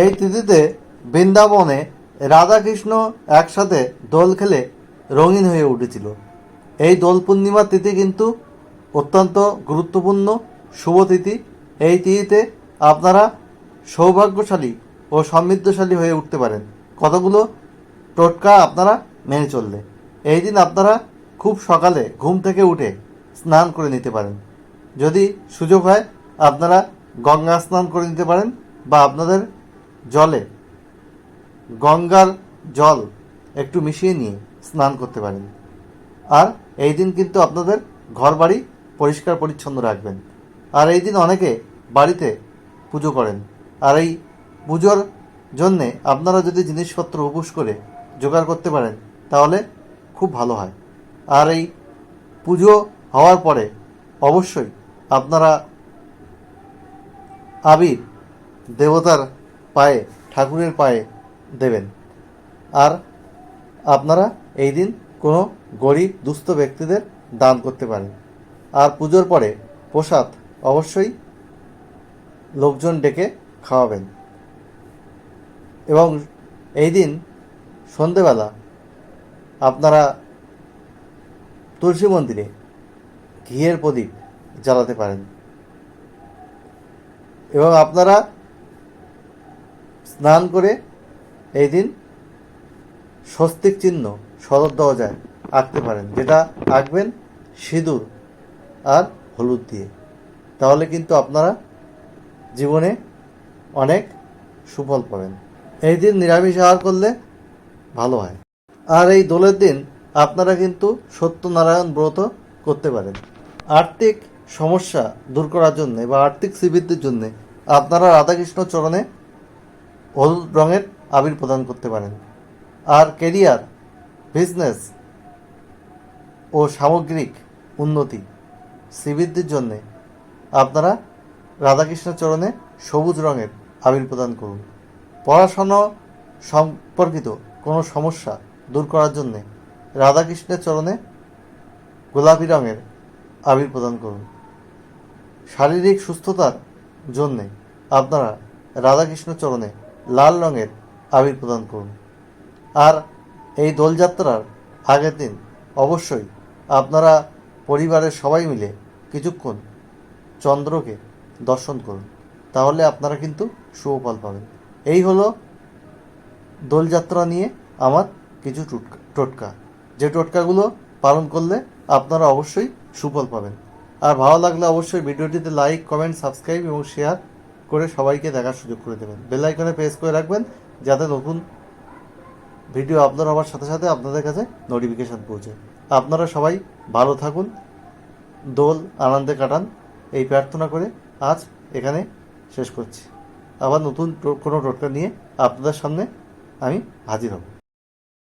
এই তিথিতে বৃন্দাবনে রাধাকৃষ্ণ একসাথে দোল খেলে রঙিন হয়ে উঠেছিল। এই দোল পূর্ণিমার তিথি কিন্তু অত্যন্ত গুরুত্বপূর্ণ, শুভ তিথি। এই তিথিতে আপনারা সৌভাগ্যশালী ও সমৃদ্ধশালী হয়ে উঠতে পারেন। কতগুলো টোটকা আপনারা মেনে চললে। এই দিন আপনারা খুব সকালে ঘুম থেকে উঠে স্নান করে নিতে পারেন। যদি সুযোগ হয়, আপনারা গঙ্গা স্নান করে নিতে পারেন বা আপনাদের জলে, গঙ্গার জল একটু মিশিয়ে নিয়ে স্নান করতে পারেন। আর এই দিন কিন্তু আপনাদের ঘর বাড়ি পরিষ্কার পরিচ্ছন্ন রাখবেন। আর এই দিন অনেকে বাড়িতে পুজো করেন। আর এই পুজোর জন্যে আপনারা যদি জিনিসপত্র উপোস করে জোগাড় করতে পারেন, তাহলে খুব ভালো হয়। আর এই পুজো হওয়ার পরে অবশ্যই আপনারা আবির দেবতার পায়ে, ঠাকুরের পায়ে দেবেন। আর আপনারা এই দিন কোনো গরিব, দুস্থ ব্যক্তিদের দান করতে পারেন। আর পুজোর পরে প্রসাদ অবশ্যই লোকজন ডেকে খাওয়াবেন। এবং এই দিন সন্ধেবেলা আপনারা তুলসী মন্দিরে ঘিয়ের প্রদীপ জ্বালাতে পারেন। এবং আপনারা স্নান করে এই দিন স্বস্তিক চিহ্ন সদর দরজায় আঁকতে পারেন, যেটা আঁকবেন সিঁদুর আর হলুদ দিয়ে। তাহলে কিন্তু আপনারা জীবনে অনেক সুফল পাবেন। এই দিন নিরামিষ আহার করলে ভালো হয়। আর এই দোলের দিন আপনারা কিন্তু সত্যনারায়ণ ব্রত করতে পারেন। আর্থিক সমস্যা দূর করার জন্য বা আর্থিক শ্রীবৃদ্ধির জন্য আপনারা রাধাকৃষ্ণ চরণে হলুদ রঙের আবির প্রদান করতে পারেন। আর কেরিয়ার বিজনেস ও সামগ্রিক উন্নতি শ্রীবৃদ্ধির জন্যে আপনারা রাধাকৃষ্ণ চরণে সবুজ রঙের আবির প্রদান করুন। পড়াশোনা সম্পর্কিত কোনো সমস্যা দূর করার জন্যে রাধাকৃষ্ণের চরণে গোলাপি রঙের আবির প্রদান করুন। শারীরিক সুস্থতার জন্যে আপনারা রাধাকৃষ্ণ চরণে লাল রঙের আবির প্রদান করুন। আর এই দোলযাত্রার আগের দিন অবশ্যই আপনারা পরিবারের সবাই মিলে কিছুক্ষণ চন্দ্রকে দর্শন করুন। তাহলে আপনারা কিন্তু সুফল পাবেন। এই হলো দোলযাত্রা নিয়ে আমার কিছু টোটকা যে টোটকাগুলো পালন করলে আপনারা অবশ্যই সুফল পাবেন। আর ভালো লাগলে অবশ্যই ভিডিওটিতে লাইক, কমেন্ট, সাবস্ক্রাইব এবং শেয়ার করে সবাইকে দেখার সুযোগ করে দেবেন। বেল আইকনে প্রেস করে রাখবেন, যাতে নতুন ভিডিও আপলোড হওয়ার সাথে সাথে আপনাদের কাছে নোটিফিকেশান পৌঁছে। আপনারা সবাই ভালো থাকুন, দোল আনন্দে কাটান, এই প্রার্থনা করে আজ এখানে শেষ করছি। আবার নতুন কোনো টোটকা নিয়ে আপনাদের সামনে আমি হাজির হব।